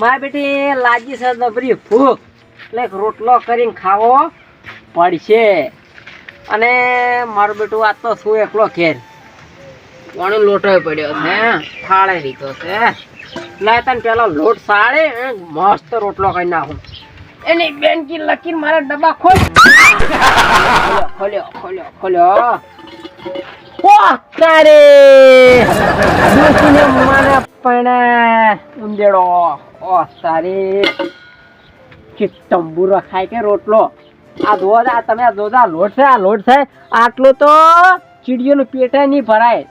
મારી બેટી લાજી છે દબરી ભૂખ. એટલે એક રોટલો કરીને ખાવો પડશે. અને મારું બેટું આ તો શું એકલો ઘેર. કોનો લોટો પડ્યો છે ફાળે લીધો છે લે તને પેલો લોટ સાળે મસ્ત રોટલો કરી નાખું. એની બેન કી લકીર મારા ડબ્બા ખોલ. ખોલ્યો ખોલ્યો ખોલ્યો ઓ તારે! મને પણ ઉંદેડો ઓ, સારી કે તંબુરો ખાય કે રોટલો? આ જો આ તમે આ ધોધ આ લોટ છે, આ લોટ છે. આટલો તો ચીડિયોનું પેટે નહીં ભરાય.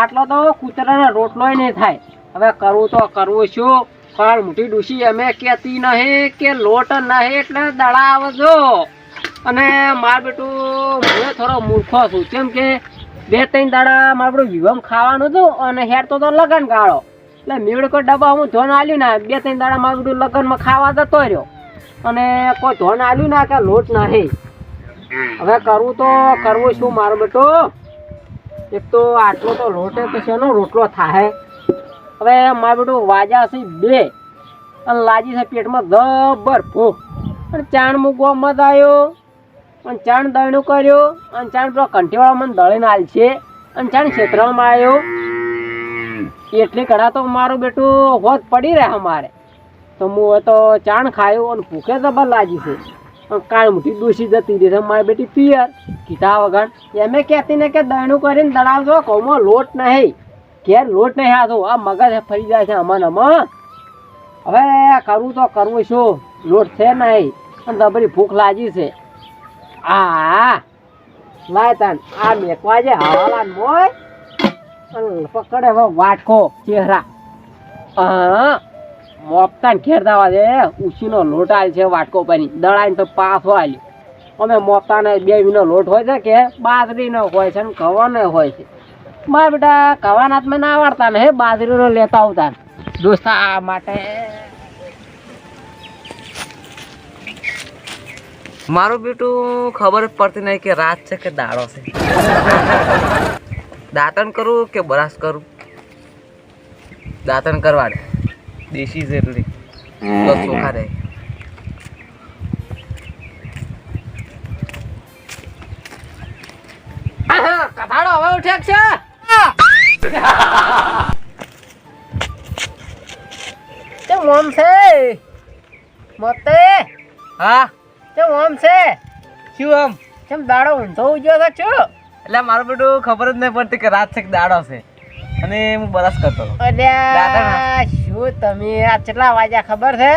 આટલો તો કૂતરાનો રોટલો નહીં થાય. હવે કરવું તો કરવું શું પણ મોટી ડૂસી અમે કહેતી નહીં કે લોટ નહીં એટલે દડા આવજો અને માર બેટું, હું થોડો મૂર્ખો છું. કેમ કે બે ત્રણ દાડા મારું બધું વિવમ ખાવાનું હતું અને હેડ તો તો લગન ગાળો એટલે કોઈ ડબ્બા હું ધોન આલ્યું ના, બે ત્રણ દાડા મારે લગનમાં ખાવા જતો રહ્યો. અને કોઈ ધોન આલ્યું ના, કે લોટ નહીં હવે કરવું તો, કરવું શું મારો બેટો? એક તો આટલો તો લોટે તો એનો રોટલો થાય હવે મારું બેટું વાજા છે બે. અને લાજી છે પેટમાં જબર ભૂખ. અને ચાણ મૂકવા મત આવ્યો. અને ચાણ દળનું કર્યો. અને ચાણ પેલો કંઠીવાળા મને દળીને આલ છે અને ચાણ ક્ષેત્રમાં આવ્યો. એટલી કડા તો મારું બેટું હોત પડી રહે અમારે. તો હું તો ચાણ ખાયો અને ભૂખે જબર લાગી છે. કાળ મોટી દૂષી જતી રહી મારી બેટી પિયર. કીધા વગર એમે કહેતી ને કે દળનું કરીને દળાવજો કૌમાં લોટ નહીં. ઘેર લોટ નહીં હાથો. આ મગજ ફરી જાય છે અમન અમન હવે કરવું તો કરવું શું લોટ છે નહીં. અને તમારી ભૂખ લાગી છે. આ લાય તાન. આ મેકવા જે હવાલા મોય. પકડે વાટકો, ચહેરા. હા મોપતાને દાવા દે. ઉછીનો લોટ આવે છે વાટકો પાણી દળાઈને તો પાછો આલ્યો. અમે મોપતાને બે વીનો લોટ હોય છે કે બાજરીનો હોય છે ને ઘવાનો હોય છે. મારા બેટા કવાના હાથમાં ના આવડતા ને હે, બાજરીનો લેતા આવતા દોસ્તા, આ માટે મારું બેટું ખબર પડતી નહીં કે રાત છે કે દાડો છે. દાંતણ કરું કે બ્રશ કરું? દાંતણ કરવાડે દેશી જેટલી. તો ચોખા રહે આહા, કથાડો હવે ઉઠ્યા છે? તે મોમ છે. મોતે. હા? કેમ ઓમ છે. શું આમ? કેમ દાડો ઊંધો ઉજ્યો છો છું એટલે મારું બધું ખબર જ નહીં પડતી કે રાત છે કે દાડો છે. અને હું બરસ કરતો શું તમે આ કેટલા વાગ્યા ખબર છે?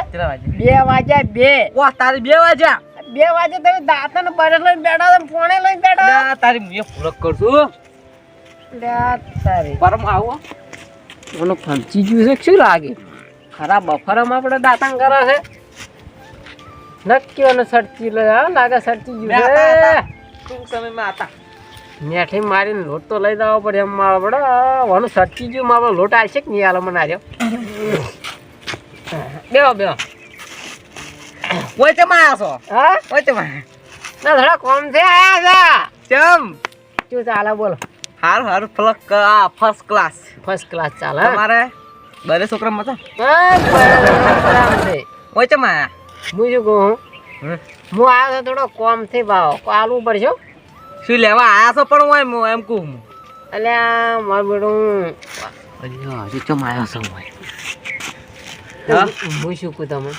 બે વાગ્યા બે. વાહ તારી બે વાગ્યા? બે વાગે તમે દાંતણ બરસ લઈને બેઠા તમે પોણે લઈને બેઠા તારી મેં પૂરક કરશું તારી. પરમ આવો. મને ફંચી ગયું છે શું લાગે? ખરા બફારામાં આપણે દાંતણ કરે છે. નક્કી અને સરચી લાગે સરચી ગયું છે. ટૂંક સમયમાં હતા મેઠી મારીને લોટ તો લઈ દેવો પડે એમ મારા પડે વાનું સડચી ગયું મારો લોટ આવશે કે નહીં હાલ મને આવ્યો બેહો બેહો કોઈ તમે આવશો હા? કોઈ આયા. ના થોડા કોમ છે આયા ચમ? છે શું ચાલે બોલો. હારું હારું ફલક આ ફર્સ્ટ ક્લાસ ફર્સ્ટ ક્લાસ ચાલે? તમારે બરે છોકરા મતા કોઈ ચમ આયા? હું શું કહું હું? આવ્યો થોડો કોમ થઈ ભાવ. આલવું પડશે. શું લેવા આયા છો પણ હું એમ કહું હું. આ મારું બેટું અલ્યા હજી ચમ આવ્યો છો હું હું શું કહું તમે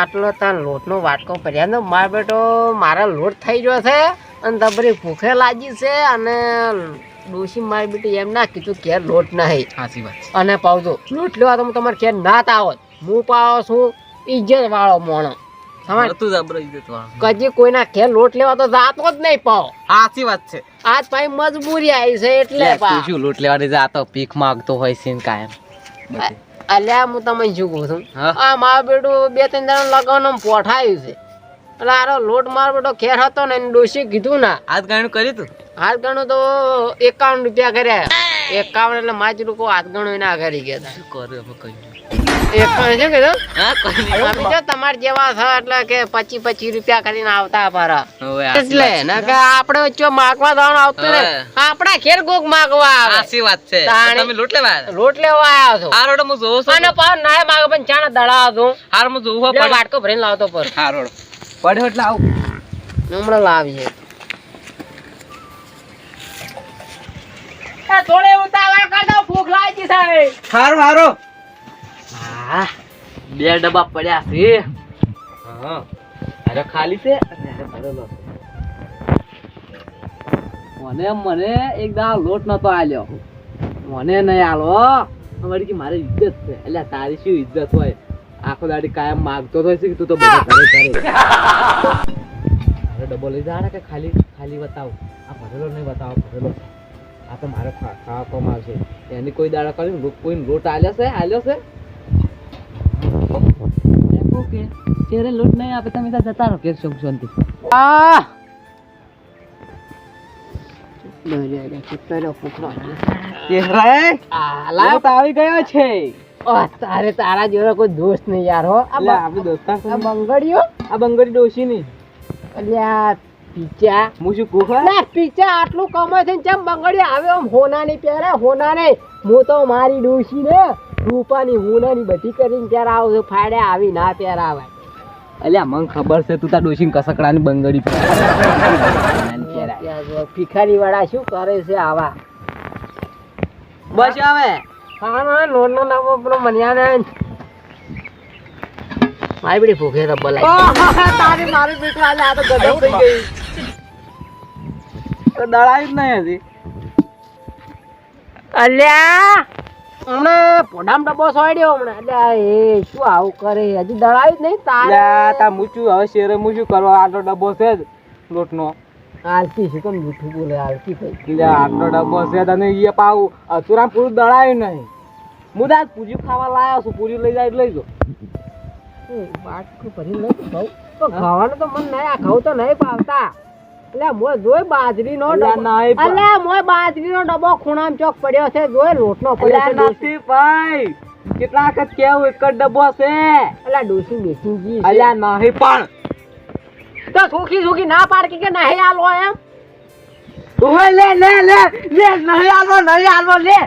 આટલો તાર લોટનો વાટકો પડ્યા ને મારો બેટો મારા લોટ થઈ ગયો છે અને તબરી ભૂખે લાગી છે અને ડોશી મારી બેટી એમ ના કીધું કે લોટ નહીં. સાચી વાત. અને પાવજો લોટ લેવા તો હું તમારે ઘેર ના તાવો હું પાવો છું ઇજ્જત વાળો મોણો. કદી કોઈના ખેર લોટ લેવા તો જાતો જ નહીં પાવ. સાચી વાત છે. આજ ભાઈ મજબૂરી આવી છે એટલે શું લૂંટ લેવાની જા તો ભીખ માંગતો હોય છે કાયમ. અલ્યા હું તમને શું કહું છું? આ મારું બેટું બે ત્રણ જણા લગાવવાનું પોઠાયું છે. એટલે આરો લોટ માર બેટો ખેર હતો ને ડોશી કીધું ના. હાથ ગણું કર્યું તું? હાથ ગણું તો એકાવન રૂપિયા કર્યા. એકાવન એટલે માચ લોકો હાથ ગણું ના કરી ગયા શું કર્યું? હવે તમાર જેવા છે એટલે કે પચી પચી રૂપિયા કરીને આવતા પર એટલે ને કે માગવા જવાનું આવતું ને હવે. ઘેર કોક માગવા આવે. વાત છે. તમે લૂંટ લેવા લોટ લેવા આવ્યો છો. હા રોડ હું જોઉં છું. અને પાછો નાય માગે પણ ચાણા દડા છું હાર હું જોઉં એટલે વાટકો ભરીને લાવતો પર. હા રોડ. પડ્યો એટલે આવું. હમણાં લાવીએ. થોડે ઉતાવળ કરતો ભૂખ લાગી સાહેબ હારું હારું. હા. બે ડબ્બા પડ્યા છે. હા. અરે ખાલી છે. મને મને એક દા લોટ નતો આલ્યો. મને નહીં આલો અમારી કે મારી ઇજ્જત છે. એટલે તારી શું ઇજ્જત હોય? આખો દાડી કાયમ માગતો તો છે કે તું તો બધા કરે કરે અરે ડબ્બો લઈ જા કે ખાલી? ખાલી બતાવ. આ ભરેલો નહીં બતાવો ભરેલો. આ તો મારે ખાવા કોમ આવશે. એની કોઈ દાડા કરી કોઈ લોટ આલ્યો છે? આલ્યો છે? ઓકે ચેરે લૂંટ નહીં આપે તમે ત્યાં જતા રહો કે સુખ શાંતિ. આ! દરિયા રે કેટલો ફૂકરો ચેહરા આ લોટ આવી ગયો છે. તારે તારા જેવો કોઈ દોસ્ત નહીં યાર હો. આ એટલે બ- આપણે દોસ્તાર આ બંગડીઓ? આ બંગડી ડોશી ની. એટલે પીચા. હું શું કહું ના પીચા આટલું કમાય છે જેમ બંગડી આવે આમ હોના નહીં પહેરે? હોના નહીં હું તો મારી ડોશી ને રૂપાની હુનાની બધી કરીને ત્યારે આવું ફાડે આવી ના પહેરાવે અલ્યા મને ખબર છે તું તાર ડોશી કસકડાની બંગડી ભિખારી વાળા શું કરે છે આવા? બસ આવે હા ના લોન નો નવો પેલો મન્યા ને. મારી બધી ભૂખે તો બોલાય. તારી મારી વાલે આ તો ગજબ થઈ ગઈ. તો દળાવી જ નહીં હજી. અલ્યા! હમણે પોડામ ડબ્બો સોડ્યો હમણે. એટલે એ શું આવું કરે? હજી દળાવી જ નહીં તારે. તા મૂચું હવે શેરે મૂચું કરો આટલો ડબ્બો છે જ લોટનો. આલકી છે કેમ જૂઠું બોલે આલકી ભાઈ લે આટલો ડબ્બો છે તને એ પાવું અતુરામ પૂરું દળાયું નહીં. હું દાદ પૂરી ખાવા લાયો છું પૂરી લઈ જાય એટલે લઈ જો. બાટકું ભરી લઈ તો ખાવાનું તો મન નહીં આ ખાવ તો નહીં ભાવતા. એટલે મોય જોઈ બાજરીનો અલ્યા ડબ્બો. નહીં ભા- અલ્યા ડબ્બો ખૂણામાં ચોક પડ્યો છે જોઈ લોટનો પડ્યો છે અલ્યા ડોશી. નથી ભાઈ કેટલા વખત કેવું એક જ ડબ્બો છે. અલ્યા ડોશી બેસી ગઈ અલ્યા નહીં પણ. તો સુખી સુખી ના પાડકી કે નહીં આલો એમ? ઓય લે લે લે લે નહીં આલો નહીં આલો લે.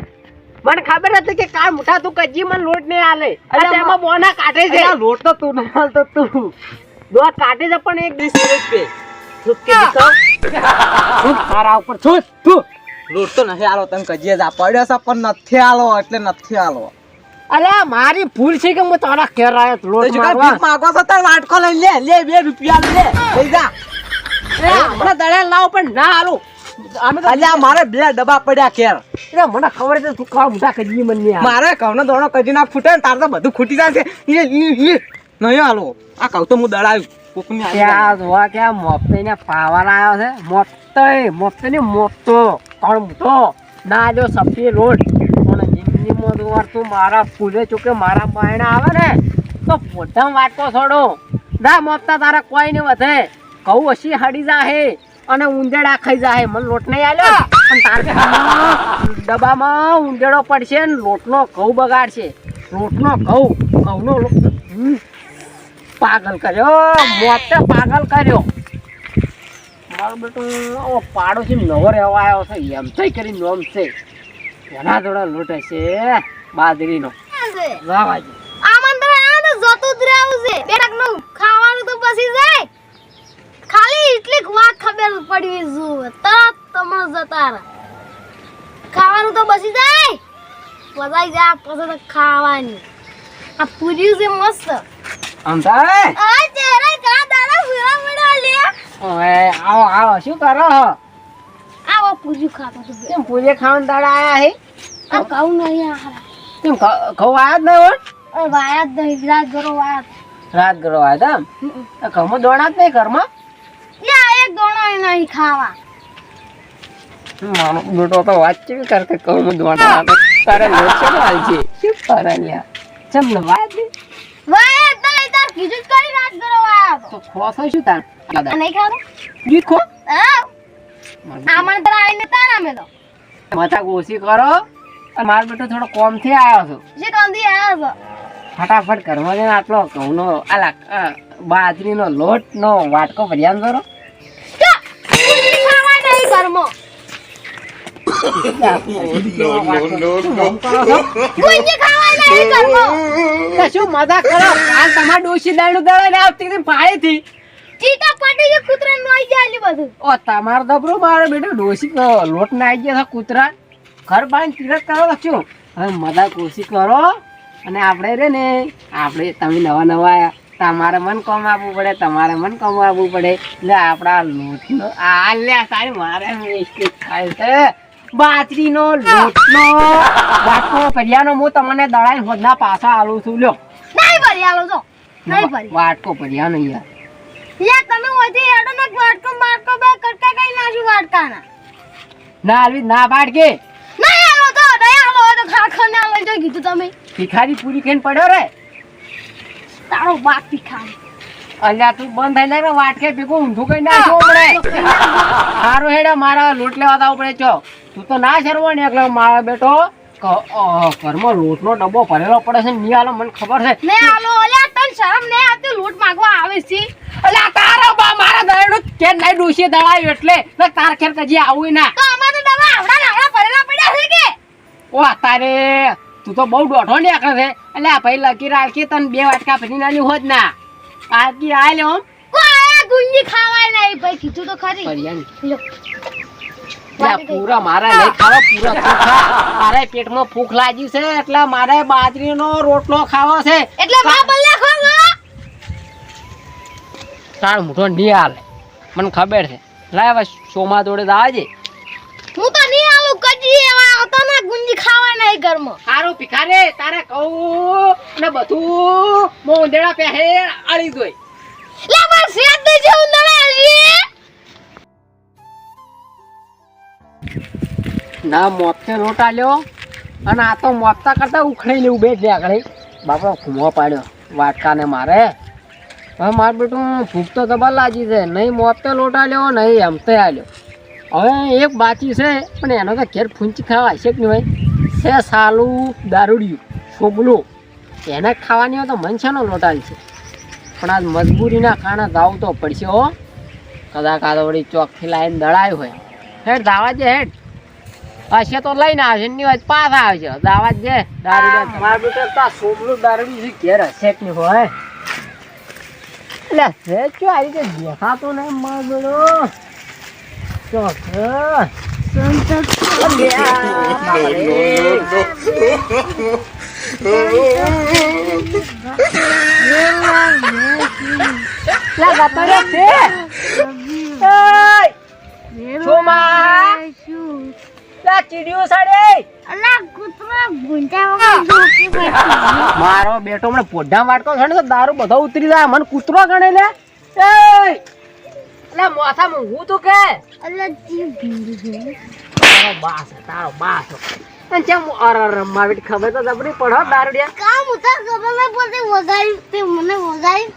મને ખબર હતી કે કાલ મુઠા તું કજી મને લોટ નહીં આલે. અલ્યા, એમાં બોના કાઢે છે. લોટ તો તું નાલ તો તું. દોત કાઢે છે પણ એક દિવસ પે છૂટ કે દીકરો છૂટ મારા ઉપર છૂટ તું લોટ તો નહીં આલો તને કજીએ જા પડ્યો છે પણ નથી આલો એટલે નથી આલો અરે મારી ભૂલ છે કે હું તારા ઘેર આવ્યો તો લોટ મારવા. માગો તાર વાટકો લઈ લે લે બે રૂપિયા લે લઈ જા. એ હમણાં દળેલ લાવો પણ ના આલું અમે તો અલ્યા મારે બે ડબ્બા પડ્યા કેર એટલે મને ખબર છે તું ખાવા મુઠા કજી મને મારે ઘઉંનો દોણો કજી ના ફૂટે ને તાર તો બધું ખૂટી જાય છે નહીં આલો આ કહું તો હું દડાવ્યું કોકની ત્યાં જોવા કે મોપતે ને પાવર આવ્યો છે. મોપતે મોપતે ને મોપતો કોણ મોટો ના જો સફી લોટ પણ જિંદગીમાં તો તું મારા ફૂલે ચૂકે મારા બાયણા આવે ને તો બધા વાટકો છોડો. ના મોપતા તારા કોઈ નહીં વધે. કહું હસી હડી જાહે અને ઉંદેડા ખાઈ જાહે. મને લોટ નહીં આવ્યો પણ તારે ડબ્બામાં ઉંદેડો પડશે ને લોટનો ઘઉં બગાડશે. લોટનો ઘઉં ઘઉંનો. પાગલ કર્યો મોતે પાગલ કર્યો. મારો બેટો, ઓ, પાડોશી નવો રહેવા આવ્યો છે, એમ થઈ કરી નોમ છે. એના જોડે લૂંટે છે બાજરીનો. નો આમંત્રણ આવે ને જતું જ રહેવું છે. બે ખાવાનું તો પછી જાય. ખાલી એટલી વાત ખબર પડી જોઈએ. તરત તમે જતા ખાવાનું તો બસી જાય. બધાય જાય પછી તો ખાવાની. આ પૂર્યું છે મસ્ત. અમથાય આ ચહેરા કા દાડા ફેરા પડ્યા લે. ઓએ આવો આવો શું કરો છો આવો પૂર્યું ખાતો બે કેમ પૂજે ખાવાનું દાડા આયા હે? આ કહું નહીં આ કેમ ખવા આયા જ નહીં હોય? અરે વાયા જ નહીં વાયા રાત ગરો આયા તા ઘરમાં દોણા જ નહીં ઘરમાં? યા એક દોણો નહીં ખાવા. મારો બેટો તો વાત ચેવી કરે કહું દોણા તારે લોચો હાલ છે શું કરે લ્યા ચમ ને વાત નહીં વાયા જ નહીં તાર કીધું જ કરી રાત કરો આપ? તો ખોસ શું તાર? દાદા? નહીં ખાવું ગીત ખો. હા. આમંત્રણ આવીને તારા મેં તો. મથા ઓછી કરો. અને મારો બેટો થોડો કોમથી આવ્યો છું. જે થી આવ્યો છો. ફટાફટ કરવા જઈને આટલો ઘઉંનો આલા બાજરીનો લોટનો વાટકો ભર્યા કરો. તો ખાવા નહીં ઘરમાં. ગુંજી ખાવા નહીં ઘરમાં શું મજા કરો. આ તમારા ડોશી દળાઈ ને આવતી ચીટા પટી જે કૂતરા નો આવી જાય બધું મારો બેટો, ડોશી લોટ ના આવી કૂતરા. ઘર બાંધ તિરક કરો શું હવે મજા કોશી કરો. અને આપણે રે ને, આપણે તમે નવા નવા આયા. તમારે મન કોમ આપવું પડે, તમારે મન કોમ આપવું પડે. એટલે આપણા લોટનો આ, લે સારી મારે મિસ્ટેક થાય છે. બાજરીનો લોટનો વાટકો પર્યાનો હું તમને દળાઈ હોદના પાછા આલું છું. લ્યો. નહીં ભરી આલો છો નહીં ભરી. વાટકો પર્યાનો યાર. યાર તમે ઓધી એડો ને વાટકો મારકો બે કરતા કઈ નાખી વાટકાના? ના આલવી ના પાડકે. નહીં આલો તો નહીં આલો તો ખા ખા ને આલો તો કીધું તમે. ભિખારી પૂરી કેન પડ્યો રે. તારો બાપ ભિખારી. અલ્યા તું બંધ થઈ જાય વાટકે ભેગું ઊંધું કઈ નાખ્યો હમણે. સારું હેડે મારા લોટ લેવા તા પડે છો તું તો ના શરવો ને મારા બેટો ક- ઘરમાં લોટનો ડબ્બો ભરેલો પડે છે ની આલો મને ખબર છે. ને આલો અલ્યા તન શરમ ને આતી લોટ માંગવા આવે છે. અલ્યા તારો બા મારા દરડો કે નઈ ડોશી દળાયું એટલે? ને તાર ખેર કજી આવું ના. તો અમાર તો ડબ્બા આવડા નાવડા ભરેલા પડ્યા છે કે? ઓ તારે તું તો બહુ દોઢો ને આખરે છે આ ભાઈ લકી રાખી તને બે વાટકા ભરી નાની હોત ના. આકી આ લે ઓમ કોઈ ગુંજી ખાવાય નહીં ભાઈ કીધું તો ખરી. લો પૂરા મારા નહીં ખાવા પૂરા ખા. મારે પેટમાં ભૂખ લાગી છે એટલે મારે બાજરીનો રોટલો ખાવો છે. એટલે તાર મૂઠો નહીં હાલે. મને ખબર છે. લાય હવે સોમા જોડે તો આવજે. હું તો નહીં આલુ કજી એવા આવતા ના ગુંજી ખાવા નહીં ઘરમાં. સારું ભિખારે તારે કહું ને બધું. મોંદેડા પહેરે આળી દોય. લે બસ સેટ દે છે ઉંદરા ના મોપતે લોટા લ્યો. અને આ તો મોપતા કરતા ઉખડી લેવું, બે જ આગળ બાપડો ખુમો પાડ્યો. વાટકાને મારે. હવે મારું બેટું ભૂખ તો જબર લાગી છે. નહીં મોપતે લોટા લ્યો, નહીં એમતે આલ્યો હવે એક બાચી છે, પણ એનો તો ઘેર ફૂંચી ખાવા હશે કે નહીં ભાઈ? છે સાલું દારૂડિયું છોબલો એને ખાવાની હોય તો મન છે લોટ આલશે પણ આજ મજબૂરીના કારણે દાવ તો પડશે, હો. કદાચ આ તો વળી ચોકથી લાવીને દળાયું હોય. હેઠ દાવા જે હેડ. હશે તો લઈને આવશે ની વાત પાછા આવશે દાવા જે દારૂ તમારા બેટા તા આ દારૂ છે ઘેર હશે કે નહીં હોય એટલે છે ચો આ રીતે દેખાતો નહીં મારો બેડો ચોક ચીડિયું સડે અલા કૂતરા ગુંજા વગર જોકી બેઠી મારો બેટો મને પોઢા વાટકો છે ને દારૂ બધો ઉતરી જાય. મને કૂતરો ગણે લે. એ એટલે મોથા હું તું કે? અલા જી ભીંડી છે તારો બાસ તારો બાસ. અને ચમ અર અર મારી ખબર તો જબરી પડો દારૂડિયા. કામ ઉતાર ખબર નહીં પડતી વગાડ્યું તે મને વગાડ્યું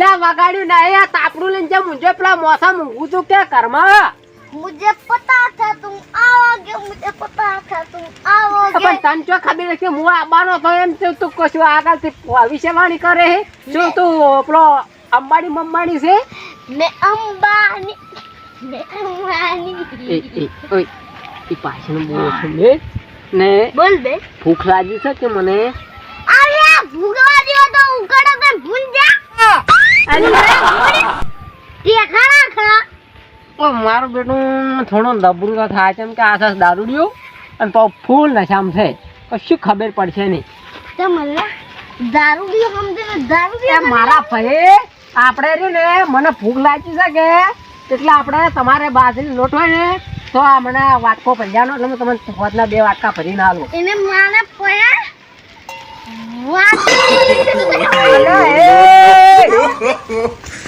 લે વગાડ્યું ના આ તાપડું લઈને જેમ ઊંઝે પેલા મોથા મૂંગું તું કે ઘરમાં? मुझे पता था तुम आओगे मुझे पता था तुम आओगे પણ તને ચો ખબર છે કે હું આવવાનો તો એમ તું તું કશું આગળથી ભવિષ્યવાણી કરે છે શું તું પેલો અંબાડી મમ્માડી છે मैं अंबानी मैं अंबानी એ એ ઓય એ પાછળ બોલો છે ને ને बोल बे ભૂખ લાગી છે કે મને अरे भूखला दियो तो उकड़ा के भूल जा अरे ये મારું બેટું થોડો દબરું તો થાય છે કે આ સાસ દારૂડિયું અને તો ફૂલ નશામ છે. કશું ખબર પડશે નહીં. દારૂડિયું મારા ભાઈ આપણે રહ્યું ને મને ભૂખ લાગી શકે એટલે આપણે તમારે બાજરી લોટ હોય ને તો આ મને વાટકો ભરજાનો એટલે તમને હોદના બે વાટકા ભરીને આલું. એને મારા પયા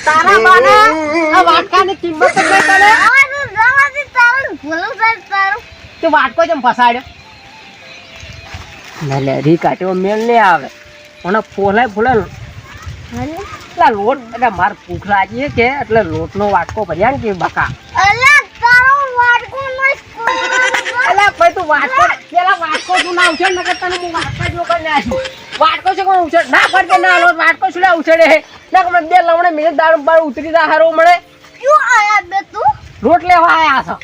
તારા બાના આ વાટકાની કિંમત તો કરે તને જવાથી તારું ભૂલું થાય તારું. તું વાટકો જેમ ફસાડ્યો? ના લે રી કાટ્યો મેલ નહીં આવે. મને ફોલાય ફોલાય એટલા લોટ એટલે મારે ભૂખ લાગી કે એટલે લોટનો વાટકો ભર્યા ને કે બકા? અલા તારો ભાઈ તું વાટકો પેલા વાટકો તું ના નકર તને હું વાટકા જો વાટકો છે કોણ ઉછળ ના પડતે ના લોટ વાટકો શું ઉછળે ના કે મને બે લમણે મિનિટ દારૂ બાર ઉતરી જા હારો મળે. ક્યું આયા બે તું? રોટ લેવા આયા છો.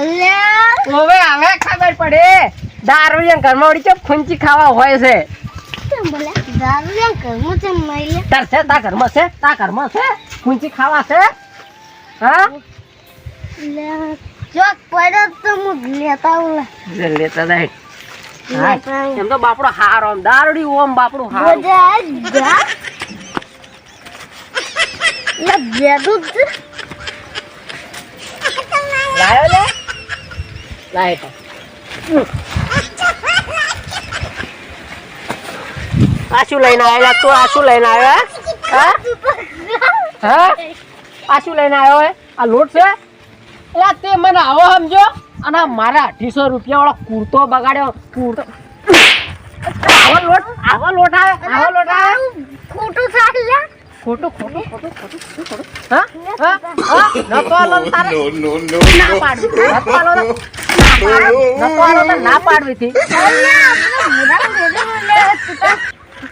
અલ્યા. હવે હવે ખબર પડે. દારૂ ઘરમાં વળી ચપ ખુંચી ખાવા હોય છે? દારૂ યા ઘરમાં છે મહિલે તાર છે તા ઘરમાં છે તા ઘરમાં છે ખુંચી ખાવા છે? હા? જો પડે તો હું લેતા હા લેતા આવું. એમ તો બાપડો હારો દારૂડી ઓમ બાપડું હારો. લે બેદું જ લાયો લે. લાય તો. આ શું લઈને આવેલા તું આ શું લઈને આવ્યો હે? હા? આ શું લઈને આવ્યો હે? આ લોટ છે? એટલે તે મને આવો સમજો. અને મારા અઢીસો રૂપિયા વાળો કુર્તો બગાડ્યો. કુર્તો. આવો લોટ આવો લોટ આવે આવો લોટ આવે. ખોટું થાય લે. ખોટું ખોટું ખોટું ખોટું ખોટું હા? હા? હા? નતો આલો ને તારે ના પાડવી નતો આલો ના તો પાડવી હતી.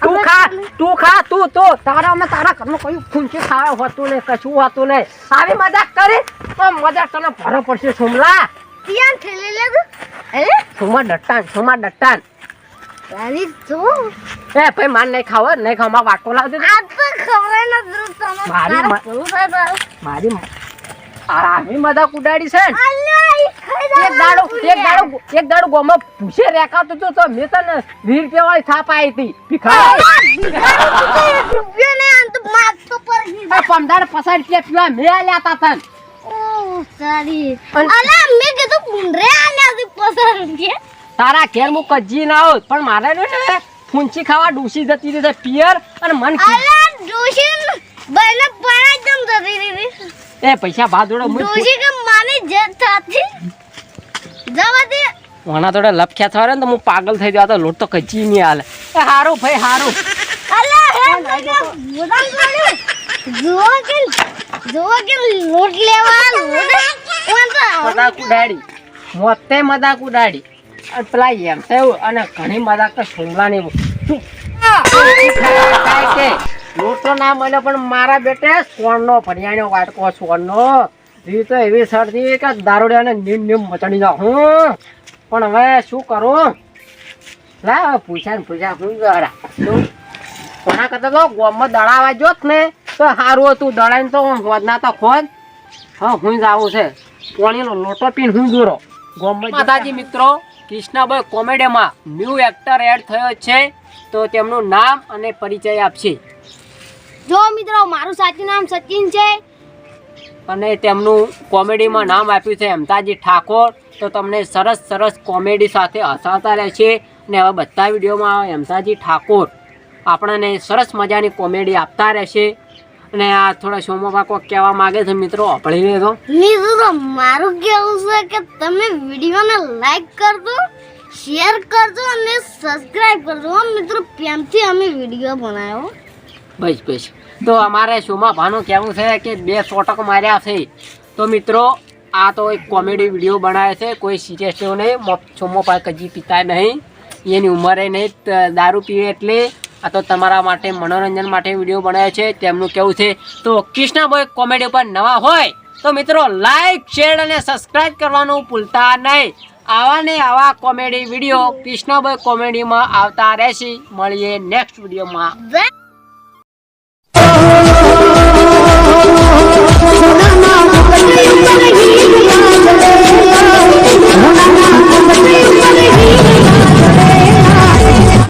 તું ખા તું ખા તું તો. તારા અમે તારા ઘરનું કયું ખૂંચી ખાવા હોતું નહીં કશું હોતું નહીં. આવી મજાક કરી તો મજાક તને ભરો પડશે સુમલા. ત્યાં ઠેલી લે એ સુમા ડટ્ટાન સુમા ડટ્ટાન. તારી તું એ ભાઈ માર નહીં ખાવ નહીં ખાવમાં વાટકો લાવજો આ તો ખબર નથી તને મારી તારા મા- કેવું થાય તારું? મારી આવી મજાક ઉડાડી છે ને એક દાડો એક. દાડો એક દાડો ગોમાં ભૂસે રેખાતો તો તો મેં તને વીસ રૂપિયા વાળી થાપ આવી હતી ભીખા તું તો એક રૂપિયો નહીં આમ તો માથો પર ગઈ. પંદર પસાર રૂપિયા પીવા મેં આલ્યા તા તન ઓ સારી. અલા, મેં કીધું આલ્યા હતી પસાર રૂપિયા. તારા ઘેર હું કજી ના આવું પણ મારે ને ફૂંચી ખાવા ડૂસી જતી રહી પિયર અને મન? એ પૈસા ભાદોડો ફૂ- કે માની જત થાતી. જવા દે. ઓના થોડા લપખ્યા થવા ને તો હું પાગલ થઈ જાવ તો લોટ તો કચી નહીં હાલે. એ હારું ભાઈ હારું. જુઓ કે જુઓ કે લોટ લેવા લોટ મજાક ઉડાડી. મોતે મજાક ઉડાડી. અને પેલા એમ. થયું અને ઘણી મજાક તો થાય તો ના મળે પણ મારા બેટે સોનનો ફરિયાણો વાટકો સોનનો. એ તો એવી શરદી કે દારૂડિયાને નીમ નીમ મચડી હું? પણ હવે શું કરું? લા પૂછ્યા ને પૂછ્યા હું જરા. કોના કરતા તો ગોમમાં દળાવા જોત ને તો સારું હતું. દળાઈને તો હું ના તો ખોદ. હા હું જ આવું છે. પાણીનો લોટો પીને હું દૂરો. માતાજી મિત્રો કૃષ્ણાભાઈ કોમેડીમાં ન્યૂ એક્ટર એડ થયો છે. તો તેમનું નામ અને પરિચય આપશે. જો મિત્રો મારું સાચું નામ સચિન છે. અને તેમનું કોમેડીમાં નામ આપ્યું છે હેમતાજી ઠાકોર. તો તમને સરસ સરસ કોમેડી સાથે હસાવતા રહેશે. અને હવે બધા વિડીયોમાં હેમતાજી ઠાકોર આપણને સરસ મજાની કોમેડી આપતા રહેશે. અને આ થોડા શોમાં કોઈક કહેવા માગે છે મિત્રો અભળી લેજો. મિત્રો મારું કહેવું છે કે તમે વિડીયોને લાઈક કરજો શેર કરજો અને સબસ્ક્રાઇબ કરજો. મિત્રો પ્રેમથી અમે વીડિયો બનાવ્યો. બસ બસ. તો અમારે શોમાં ભાનું કહેવું છે કે બે સોટક માર્યા છે. તો મિત્રો આ તો એક કોમેડી વીડિયો બનાવે છે. કોઈ સિરિયસ નહીં છોમો પાક હજી કજી પીતા નહીં. એની ઉંમરે નહીં દારૂ પીવે એટલે આ તો તમારા માટે મનોરંજન માટે વીડિયો બનાવ્યો છે. તેમનું કેવું છે? તો કૃષ્ણાભાઈ કોમેડી ઉપર નવા હોય તો મિત્રો લાઈક શેર અને સબસ્ક્રાઈબ કરવાનું ભૂલતા નહીં. આવા ને આવા કોમેડી વીડિયો કૃષ્ણાભાઈ કોમેડીમાં આવતા રહેશે. મળીએ નેક્સ્ટ વિડીયોમાં. Thank you.